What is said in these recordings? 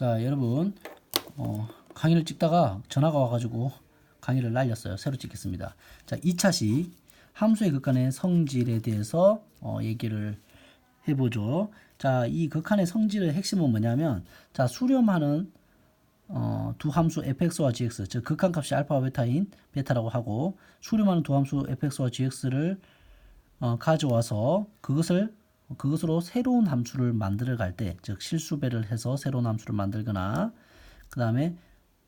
자, 여러분, 어, 강의를 찍다가 전화가 와가지고 강의를 날렸어요. 새로 찍겠습니다. 자, 2차시 함수의 극한의 성질에 대해서 어, 얘기를 해보죠. 자, 이 극한의 성질의 핵심은 뭐냐면, 자, 수렴하는 어, 두 함수 fx와 gx, 즉 극한값이 알파와 베타인 베타라고 하고 수렴하는 두 함수 fx와 gx를 어, 가져와서 그것을 그것으로 새로운 함수를 만들어 갈 때, 즉 실수배를 해서 새로운 함수를 만들거나 그 다음에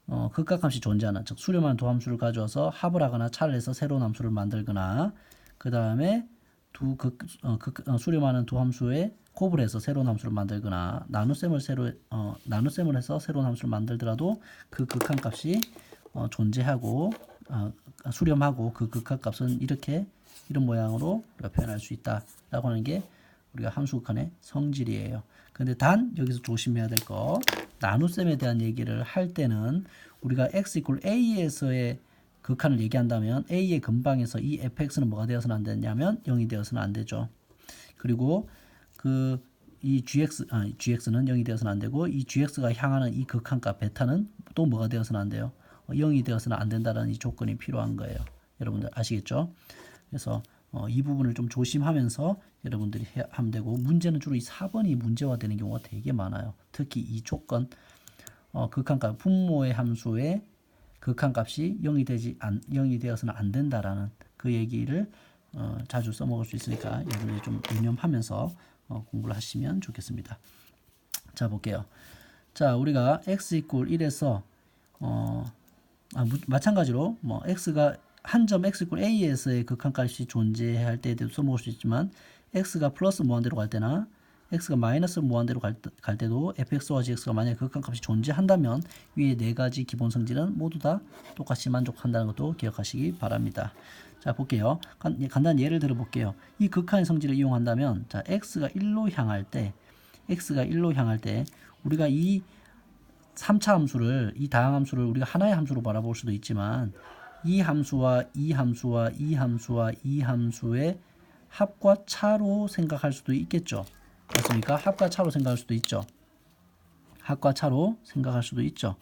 어, 극각함이 존재하는 즉 수렴한 두 함수를 가져와서 합을 하거나 차를 해서 새로운 함수를 만들거나 그 다음에 두 극, 어, 극, 어, 수렴하는 두 함수에 곱을 해서 새로운 함수를 만들거나 나눗셈을 새로 어, 나눗셈을 해서 새로운 함수를 만들더라도 그 극한값이 어, 존재하고 어, 수렴하고 그 극한값은 이렇게 이런 모양으로 표현할 수 있다라고 하는 게 우리가 함수 극한의 성질이에요. 근데 단 여기서 조심해야 될 거 나눗셈에 대한 얘기를 할 때는 우리가 x a에서의 극한을 얘기한다면 a의 근방에서 이 fx는 뭐가 되어서는 안 되냐면 0이 되어서는 안 되죠. 그리고 그 이 gx 아 gx는 0이 되어서는 안 되고 이 gx가 향하는 이 극한값 베타는 또 뭐가 되어서는 안 돼요. 어, 0이 되어서는 안 된다는 이 조건이 필요한 거예요. 여러분들 아시겠죠? 그래서 어, 이 부분을 좀 조심하면서 여러분들이 해, 하면 되고 문제는 주로 이 4번이 문제화되는 경우가 되게 많아요. 특히 이 조건 어, 극한값 분모의 함수의 극한값이 0이 되지 안 0이 되어서는 안 된다라는 그 얘기를 어, 자주 써먹을 수 있으니까 여러분들이 좀 유념하면서 어, 공부를 하시면 좋겠습니다. 자 볼게요. 자 우리가 x 이퀄 1에서 어, 아, 무, 마찬가지로 뭐 x가 한 점 x 이퀄 a에서의 극한값이 존재할 때에도 써먹을 수 있지만 x가 플러스 무한대로 갈 때나 x가 마이너스 무한대로 갈, 때- 갈 때도 fx와 gx가 만약 극한값이 존재한다면 위에 네 가지 기본 성질은 모두 다 똑같이 만족한다는 것도 기억하시기 바랍니다. 자 볼게요. 간, 예, 간단한 예를 들어 볼게요. 이 극한의 성질을 이용한다면 자 x가 1로 향할 때 x가 1로 향할 때 우리가 이 3차 함수를 이 다항 함수를 우리가 하나의 함수로 바라볼 수도 있지만 이 함수와 이 함수와 이 함수와 이 함수의 합과 차로 생각할 수도 있겠죠. 맞습니까? 합과 차로 생각할 수도 있죠. 합과 차로 생각할 수도 있죠.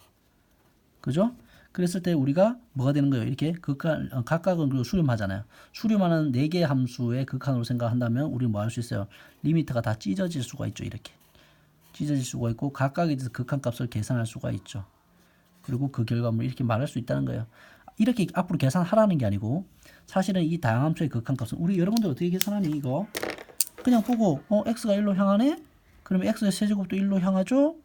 그죠? 그랬을 때 우리가 뭐가 되는 거예요? 이렇게 극한 어, 각각은 그리고 수렴하잖아요. 수렴하는 네 개의 함수의 극한으로 생각한다면 우리는 뭐 할 수 있어요? 리미트가 다 찢어질 수가 있죠. 이렇게 찢어질 수가 있고 각각에 대해서 극한 값을 계산할 수가 있죠. 그리고 그 결과물을 이렇게 말할 수 있다는 거예요. 이렇게 앞으로 계산하라는 게 아니고 사실은 이 다양함수의 극한값은 우리 여러분들 어떻게 계산하니 이거 그냥 보고 어 x가 1로 향하네? 그러면 x의 세제곱도 1로 향하죠?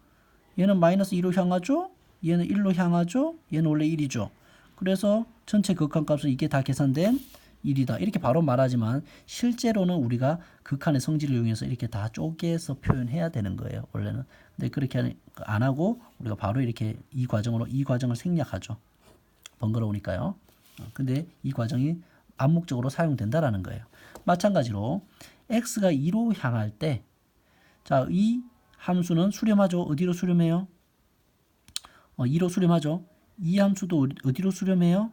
얘는 마이너스 2로 향하죠? 얘는 1로 향하죠? 얘는 원래 1이죠. 그래서 전체 극한값은 이게 다 계산된 1이다. 이렇게 바로 말하지만 실제로는 우리가 극한의 성질을 이용해서 이렇게 다 쪼개서 표현해야 되는 거예요. 원래는. 근데 그렇게 안 하고 우리가 바로 이렇게 이 과정으로 이 과정을 생략하죠. 번거로우니까요. 어, 근데 이 과정이 암묵적으로 사용된다라는 거예요. 마찬가지로 x가 2로 향할 때, 자, 이 함수는 수렴하죠. 어디로 수렴해요? 어, 2로 수렴하죠. 이 함수도 어디- 어디로 수렴해요?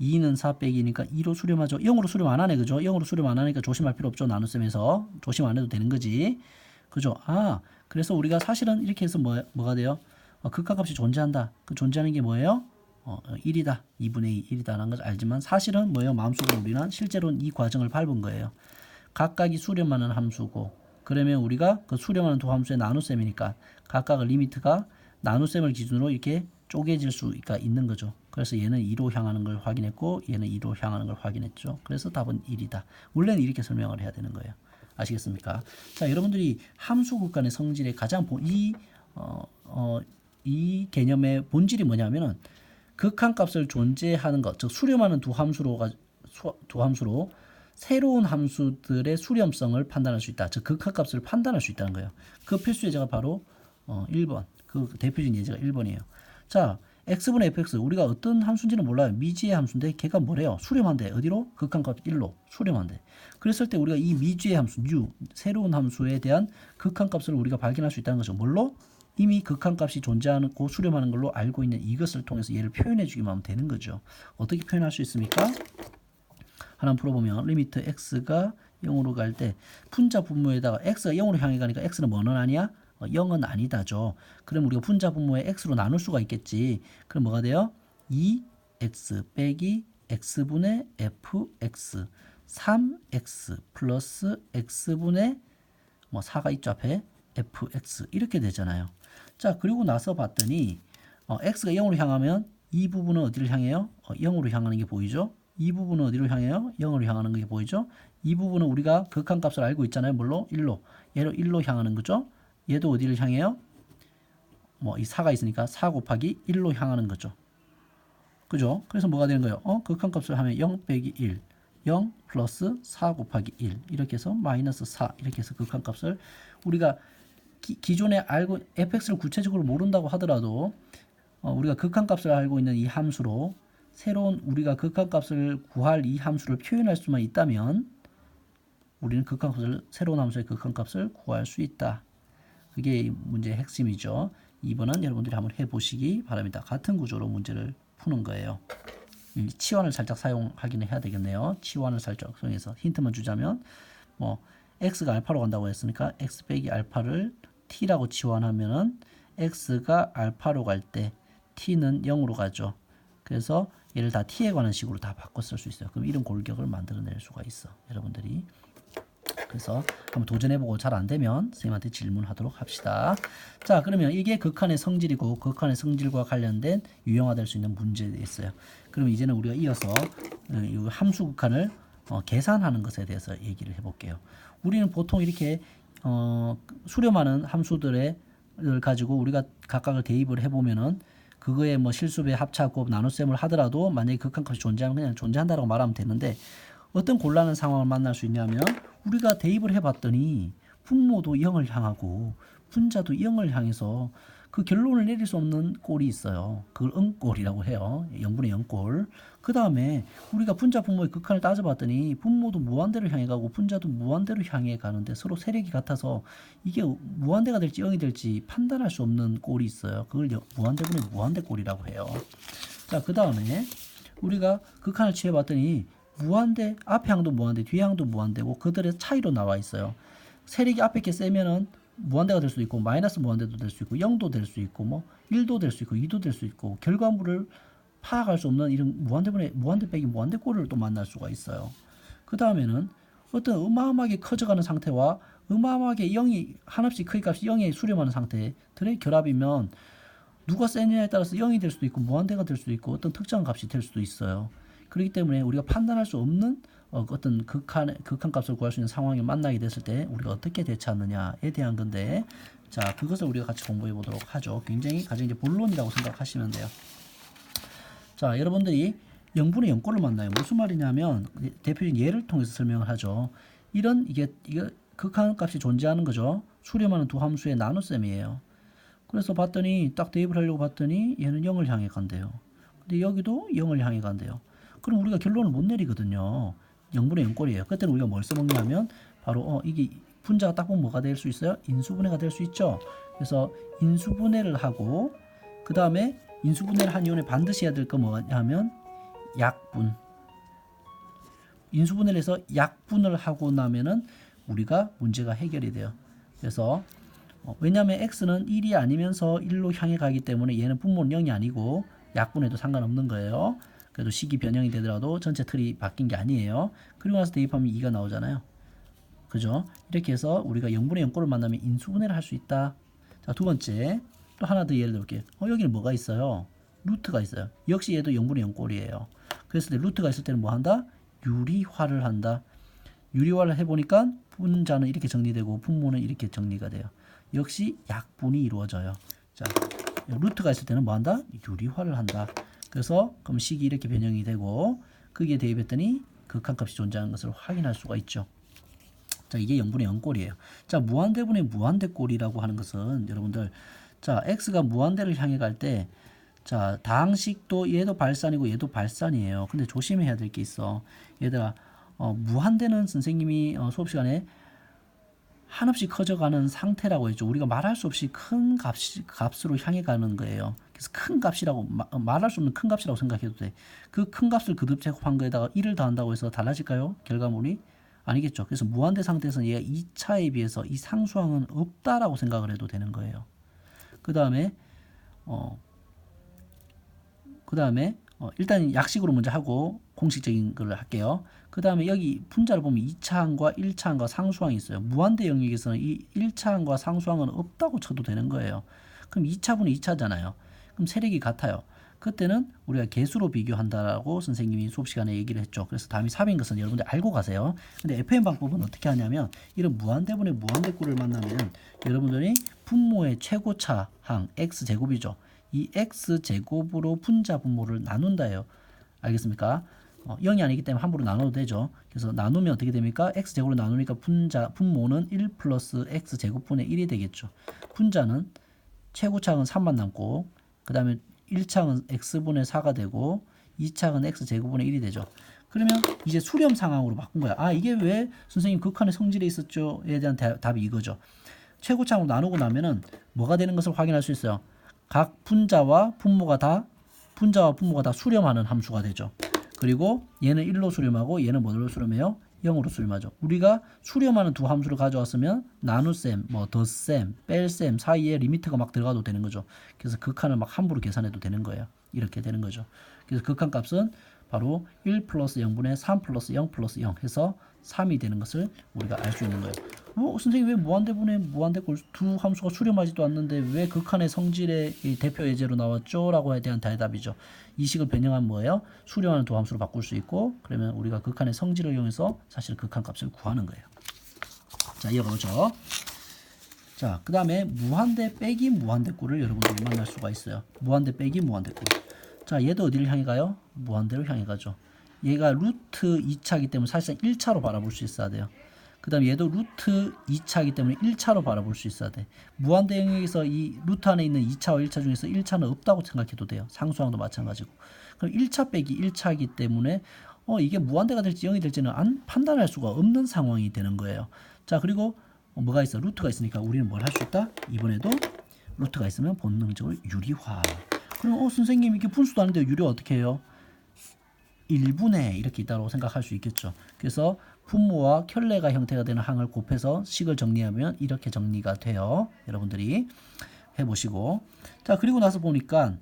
2는 4 빼기니까 2로 수렴하죠. 0으로 수렴 안 하네, 그죠? 0으로 수렴 안 하니까 조심할 필요 없죠. 나눗셈에서 조심 안 해도 되는 거지. 그죠? 아, 그래서 우리가 사실은 이렇게 해서 뭐, 뭐가 돼요? 어, 극한값이 존재한다. 그 존재하는 게 뭐예요? 어, 1이다. 2분의 2 1이다라는 걸 알지만 사실은 뭐예요? 마음속으로 우리는 실제로는 이 과정을 밟은 거예요. 각각이 수렴하는 함수고 그러면 우리가 그 수렴하는 두 함수의 나눗셈이니까 각각의 리미트가 나눗셈을 기준으로 이렇게 쪼개질 수가 있는 거죠. 그래서 얘는 2로 향하는 걸 확인했고 얘는 2로 향하는 걸 확인했죠. 그래서 답은 1이다. 원래는 이렇게 설명을 해야 되는 거예요. 아시겠습니까? 자, 여러분들이 함수 국 간의 성질의 가장 본- 이, 어, 어, 이 개념의 본질이 뭐냐면은 극한값을 존재하는 것, 즉 수렴하는 두 함수로 두 함수로 새로운 함수들의 수렴성을 판단할 수 있다. 즉 극한값을 판단할 수 있다는 거예요. 그 필수 예제가 바로 어, 1번. 그 대표적인 예제가 1번이에요. 자, x분의 fx 우리가 어떤 함수인지는 몰라요. 미지의 함수인데 걔가 뭐래요? 수렴한대. 어디로? 극한값 1로 수렴한대. 그랬을 때 우리가 이 미지의 함수 u 새로운 함수에 대한 극한값을 우리가 발견할 수 있다는 거죠. 뭘로? 이미 극한값이 존재하고 수렴하는 걸로 알고 있는 이것을 통해서 얘를 표현해 주기만 하면 되는 거죠. 어떻게 표현할 수 있습니까? 하나 풀어보면 리미트 x가 0으로 갈 때 분자 분모에다가 x가 0으로 향해 가니까 x는 뭐는 아니야? 어, 0은 아니다죠. 그럼 우리가 분자 분모에 x로 나눌 수가 있겠지. 그럼 뭐가 돼요? 2x 빼기 x분의 fx 3x 플러스 x분의 뭐 4가 있죠 앞에 fx 이렇게 되잖아요. 자 그리고 나서 봤더니 어, x가 0으로 향하면 이 부분은 어디를 향해요? 어, 0으로 향하는 게 보이죠? 이 부분은 어디로 향해요? 0으로 향하는 게 보이죠? 이 부분은 우리가 극한값을 알고 있잖아요. 뭘로? 1로. 얘로 1로 향하는 거죠. 얘도 어디를 향해요? 뭐 이 4가 있으니까 4 곱하기 1로 향하는 거죠. 그죠? 그래서 뭐가 되는 거예요? 어? 극한값을 하면 0 빼기 1. 0 플러스 4 곱하기 1. 이렇게 해서 마이너스 4. 이렇게 해서 극한값을 우리가 기, 존에 알고 fx를 구체적으로 모른다고 하더라도 어, 우리가 극한값을 알고 있는 이 함수로 새로운 우리가 극한값을 구할 이 함수를 표현할 수만 있다면 우리는 극한값을 새로운 함수의 극한값을 구할 수 있다. 그게 이 문제의 핵심이죠. 2번은 여러분들이 한번 해보시기 바랍니다. 같은 구조로 문제를 푸는 거예요. 이 치환을 살짝 사용하기는 해야 되겠네요. 치환을 살짝 사용해서 힌트만 주자면 뭐 x가 알파로 간다고 했으니까 x 빼기 알파를 t라고 치환하면은 x가 알파로 갈 때 t는 0으로 가죠. 그래서 얘를 다 t에 관한 식으로 다 바꿔 쓸 수 있어요. 그럼 이런 골격을 만들어낼 수가 있어. 여러분들이. 그래서 한번 도전해보고 잘 안되면 선생님한테 질문하도록 합시다. 자 그러면 이게 극한의 성질이고 극한의 성질과 관련된 유형화될 수 있는 문제였어요. 그러면 이제는 우리가 이어서 어, 이 함수 극한을 어, 계산하는 것에 대해서 얘기를 해볼게요. 우리는 보통 이렇게 어, 수렴하는 함수들을 가지고 우리가 각각을 대입을 해보면은 그거에 뭐 실수배 합차곱 나눗셈을 하더라도 만약에 극한값이 존재하면 그냥 존재한다라고 말하면 되는데 어떤 곤란한 상황을 만날 수 있냐면 우리가 대입을 해봤더니 분모도 0을 향하고 분자도 0을 향해서 그 결론을 내릴 수 없는 꼴이 있어요. 그걸 응꼴이라고 해요. 0분의 0꼴. 그 다음에 우리가 분자 분모의 극한을 따져봤더니 분모도 무한대를 향해 가고 분자도 무한대로 향해 가는데 서로 세력이 같아서 이게 무한대가 될지 0이 될지 판단할 수 없는 꼴이 있어요. 그걸 무한대분의 무한대 꼴이라고 해요. 자, 그 다음에 우리가 극한을 취해봤더니 무한대 앞에 항도 무한대 뒤에 항도 무한대고 그들의 차이로 나와 있어요. 세력이 앞에 게 세면은 무한대가 될 수도 있고 마이너스 무한대도 될 수 있고 0도 될 수 있고 뭐 1도 될 수 있고 2도 될 수 있고 결과물을 파악할 수 없는 이런 무한대분의 무한대 빼기 무한대 꼴을 또 만날 수가 있어요. 그 다음에는 어떤 어마어마하게 커져가는 상태와 어마어마하게 0이 한없이 크기값이 0에 수렴하는 상태들의 결합이면 누가 세냐에 따라서 0이 될 수도 있고 무한대가 될 수도 있고 어떤 특정한 값이 될 수도 있어요. 그렇기 때문에 우리가 판단할 수 없는 어, 어떤 극한 극한 값을 구할 수 있는 상황에 만나게 됐을 때 우리가 어떻게 대처하느냐에 대한 건데 자 그것을 우리가 같이 공부해 보도록 하죠. 굉장히 가장 이제 본론이라고 생각하시면 돼요. 자 여러분들이 0분의 0꼴을 만나요. 무슨 말이냐면 대표적인 예를 통해서 설명을 하죠. 이런 이게 이게 극한 값이 존재하는 거죠. 수렴하는 두 함수의 나눗셈이에요. 그래서 봤더니 딱 대입을 하려고 봤더니 얘는 0을 향해 간대요. 근데 여기도 0을 향해 간대요. 그럼 우리가 결론을 못 내리거든요. 0분의 0꼴이에요. 그때는 우리가 뭘 써먹냐면 바로 어 이게 분자가 딱 보면 뭐가 될 수 있어요? 인수분해가 될 수 있죠. 그래서 인수분해를 하고 그 다음에 인수분해를 한 이후에 반드시 해야 될 거 뭐냐면 약분. 인수분해를 해서 약분을 하고 나면은 우리가 문제가 해결이 돼요. 그래서 어, 왜냐하면 x는 1이 아니면서 1로 향해 가기 때문에 얘는 분모는 0이 아니고 약분해도 상관없는 거예요. 그래도 식이 변형이 되더라도 전체 틀이 바뀐 게 아니에요. 그리고 나서 대입하면 2가 나오잖아요. 그죠? 이렇게 해서 우리가 0분의 0꼴을 만나면 인수분해를 할 수 있다. 자, 두 번째. 또 하나 더 예를 들게요. 어, 여기는 뭐가 있어요? 루트가 있어요. 역시 얘도 0분의 0꼴이에요. 그랬을 때 루트가 있을 때는 뭐 한다? 유리화를 한다. 유리화를 해보니까 분자는 이렇게 정리되고 분모는 이렇게 정리가 돼요. 역시 약분이 이루어져요. 자, 루트가 있을 때는 뭐 한다? 유리화를 한다. 그래서 그럼 식이 이렇게 변형이 되고 거기에 대입했더니 극한값이 존재하는 것을 확인할 수가 있죠. 자, 이게 0분의 0꼴이에요. 자, 무한대분의 무한대꼴이라고 하는 것은 여러분들 자, x가 무한대를 향해 갈 때 자, 다항식도 얘도 발산이고 얘도 발산이에요. 근데 조심해야 될 게 있어. 얘들아, 어, 무한대는 선생님이 어, 수업 시간에 한없이 커져가는 상태라고 했죠. 우리가 말할 수 없이 큰 값, 값으로 향해 가는 거예요. 그래서 큰 값이라고 마, 말할 수 없는 큰 값이라고 생각해도 돼. 그 큰 값을 거듭 제곱한 거에다가 1을 더한다고 해서 달라질까요? 결과물이 아니겠죠. 그래서 무한대 상태에서는 얘가 2차에 비해서 이 상수항은 없다라고 생각을 해도 되는 거예요. 그 다음에 어, 그 다음에 어, 일단 약식으로 먼저 하고 공식적인 걸 할게요. 그 다음에 여기 분자를 보면 2차항과 1차항과 상수항이 있어요. 무한대 영역에서는 이 1차항과 상수항은 없다고 쳐도 되는 거예요. 그럼 2차분의 2차잖아요. 그럼 세력이 같아요. 그때는 우리가 개수로 비교한다라고 선생님이 수업 시간에 얘기를 했죠. 그래서 답이 3인 것은 여러분들 알고 가세요. 근데 FM 방법은 어떻게 하냐면 이런 무한대분의 무한대꼴을 만나면 여러분들이 분모의 최고차항 x제곱이죠. 이 x제곱으로 분자 분모를 나눈다예요. 알겠습니까? 어, 0이 아니기 때문에 함부로 나눠도 되죠. 그래서 나누면 어떻게 됩니까? x제곱으로 나누니까 분자 분모는 1 플러스 x제곱분의 1이 되겠죠. 분자는 최고차항은 3만 남고 그 다음에 1차항은 x분의 4가 되고 2차항은 x제곱분의 1이 되죠. 그러면 이제 수렴 상황으로 바꾼 거야. 아 이게 왜 선생님 극한의 성질에 있었죠?에 대한 대, 답이 이거죠. 최고차항으로 나누고 나면은 뭐가 되는 것을 확인할 수 있어요. 각 분자와 분모가 다 분자와 분모가 다 수렴하는 함수가 되죠. 그리고 얘는 1로 수렴하고 얘는 뭐로 수렴해요? 0으로 수렴하죠. 우리가 수렴하는 두 함수를 가져왔으면 나눗셈, 뭐 덧셈, 뺄셈 사이에 리미트가 막 들어가도 되는 거죠. 그래서 극한을 막 함부로 계산해도 되는 거예요. 이렇게 되는 거죠. 그래서 극한 값은 바로 1 플러스 0분의 3 플러스 0 플러스 0 해서 3이 되는 것을 우리가 알 수 있는 거예요. 어, 선생님 왜 무한대분의 무한대꼴 두 함수가 수렴하지도 않는데 왜 극한의 성질의 이 대표 예제로 나왔죠? 라고 에 대한 대답이죠. 이 식을 변형하면 뭐예요? 수렴하는 두 함수로 바꿀 수 있고 그러면 우리가 극한의 성질을 이용해서 사실 극한 값을 구하는 거예요. 자 이어가보죠. 자, 그 다음에 무한대 빼기 무한대꼴을 여러분들이 만날 수가 있어요. 무한대 빼기 무한대꼴. 자, 얘도 어디를 향해 가요? 무한대로 향해 가죠. 얘가 루트 2차이기 때문에 사실상 1차로 바라볼 수 있어야 돼요. 그 다음에 얘도 루트 2차이기 때문에 1차로 바라볼 수 있어야 돼. 무한대 영역에서 이 루트 안에 있는 2차와 1차 중에서 1차는 없다고 생각해도 돼요. 상수항도 마찬가지고. 그럼 1차 빼기 1차이기 때문에 어, 이게 무한대가 될지 0이 될지는 안 판단할 수가 없는 상황이 되는 거예요. 자, 그리고 어, 뭐가 있어? 루트가 있으니까 우리는 뭘 할 수 있다? 이번에도 루트가 있으면 본능적으로 유리화. 그럼 어, 선생님 이게 분수도 아닌데 유리 어떻게 해요? 1분의 이렇게 있다고 생각할 수 있겠죠. 그래서 분모와 켤레가 형태가 되는 항을 곱해서 식을 정리하면 이렇게 정리가 돼요. 여러분들이 해보시고 자 그리고 나서 보니까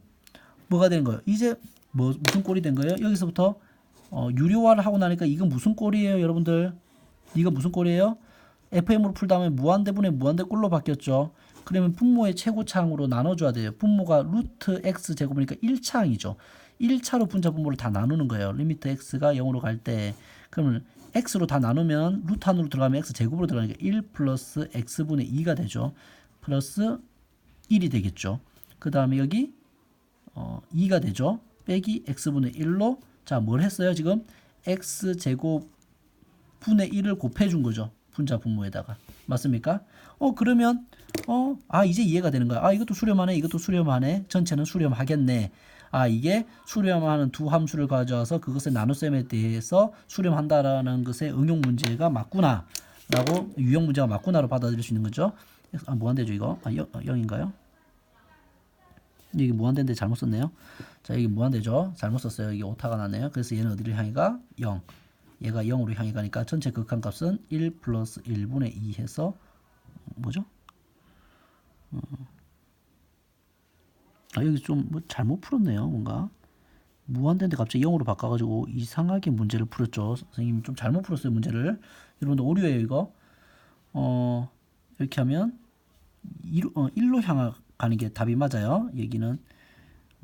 뭐가 되는 거예요? 이제 뭐 무슨 꼴이 된 거예요? 여기서부터 어, 유료화를 하고 나니까 이건 무슨 꼴이에요, 여러분들? 이거 무슨 꼴이에요? FM으로 풀 다음에 무한대분의 무한대꼴로 바뀌었죠. 그러면 분모의 최고차항으로 나눠줘야 돼요. 분모가 루트 x 제곱이니까 1차항이죠. 1차로 분자 분모를 다 나누는 거예요. 리미트 x가 0으로 갈 때 그러면 x로 다 나누면 루트 안으로 들어가면 x 제곱으로 들어가니까 1 플러스 x분의 2가 되죠. 플러스 1이 되겠죠. 그 다음에 여기 어, 2가 되죠. 빼기 x분의 1로 자 뭘 했어요 지금 x 제곱 분의 1을 곱해준 거죠. 분자 분모에다가 맞습니까? 어 그러면 어 아 이제 이해가 되는 거야. 아 이것도 수렴하네, 이것도 수렴하네. 전체는 수렴하겠네. 아 이게 수렴하는 두 함수를 가져와서 그것의 나눗셈에 대해서 수렴한다라는 것의 응용 문제가 맞구나 라고 유형 문제가 맞구나로 받아들일 수 있는 거죠. 아 무한대죠 이거? 아 0, 0인가요? 이게 무한대인데 잘못 썼네요. 자 여기 무한대죠. 잘못 썼어요. 이게 오타가 나네요. 그래서 얘는 어디를 향해 가? 0. 얘가 0으로 향해 가니까 전체 극한값은 1 플러스 1분의 2 해서 뭐죠? 어. 아 여기 좀 뭐 잘못 풀었네요 뭔가. 무한대인데 갑자기 0으로 바꿔가지고 이상하게 문제를 풀었죠. 선생님 좀 잘못 풀었어요 문제를. 여러분들 오류예요 이거. 어 이렇게 하면 1, 어, 1로 향하는 게 답이 맞아요. 여기는.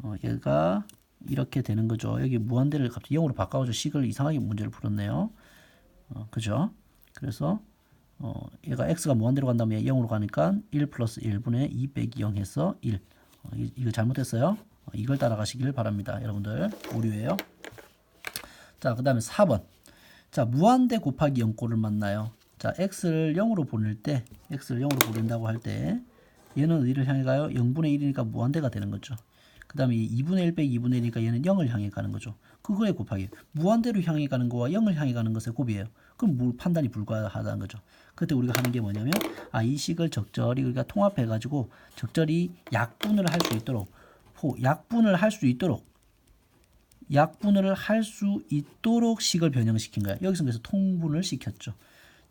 어, 얘가 이렇게 되는 거죠. 여기 무한대를 갑자기 0으로 바꿔가지고 식을 이상하게 문제를 풀었네요. 어, 그죠? 그래서 어, 얘가 x가 무한대로 간다면 0으로 가니까 1 플러스 1분의 2 빼기 0 해서 1 어, 이, 이거 잘못했어요. 어, 이걸 따라가시길 바랍니다. 여러분들 오류예요. 자, 그 다음에 4번. 자, 무한대 곱하기 0꼴을 만나요. 자, x를 0으로 보낼 때, x를 0으로 보낸다고 할 때, 얘는 어디를 향해 가요? 0분의 1이니까 무한대가 되는 거죠. 그 다음에 2분의 1 빼기 2분의 1이니까 얘는 0을 향해 가는 거죠. 그거에 곱하기. 무한대로 향해 가는 거와 0을 향해 가는 것의 곱이에요. 그럼 뭘 판단이 불가하다는 거죠. 그때 우리가 하는 게 뭐냐면, 아, 이 식을 적절히 우리가 통합해 가지고 적절히 약분을 할 수 있도록, 호, 약분을 할 수 있도록 약분을 할 수 있도록 식을 변형시킨 거야. 여기서 그래서 통분을 시켰죠.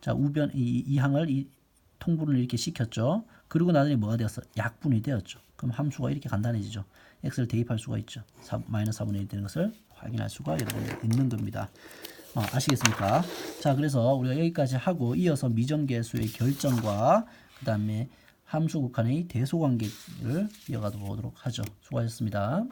자, 우변 이, 이 항을 이 통분을 이렇게 시켰죠. 그리고 나중에 뭐가 되었어? 약분이 되었죠. 그럼 함수가 이렇게 간단해지죠. x를 대입할 수가 있죠. 4, 마이너스 4분의 1 되는 것을 확인할 수가 여러분 있는 겁니다. 어, 아시겠습니까? 자, 그래서 우리가 여기까지 하고 이어서 미정계수의 결정과 그 다음에 함수 극한의 대소관계를 이어가 보도록 하죠. 수고하셨습니다.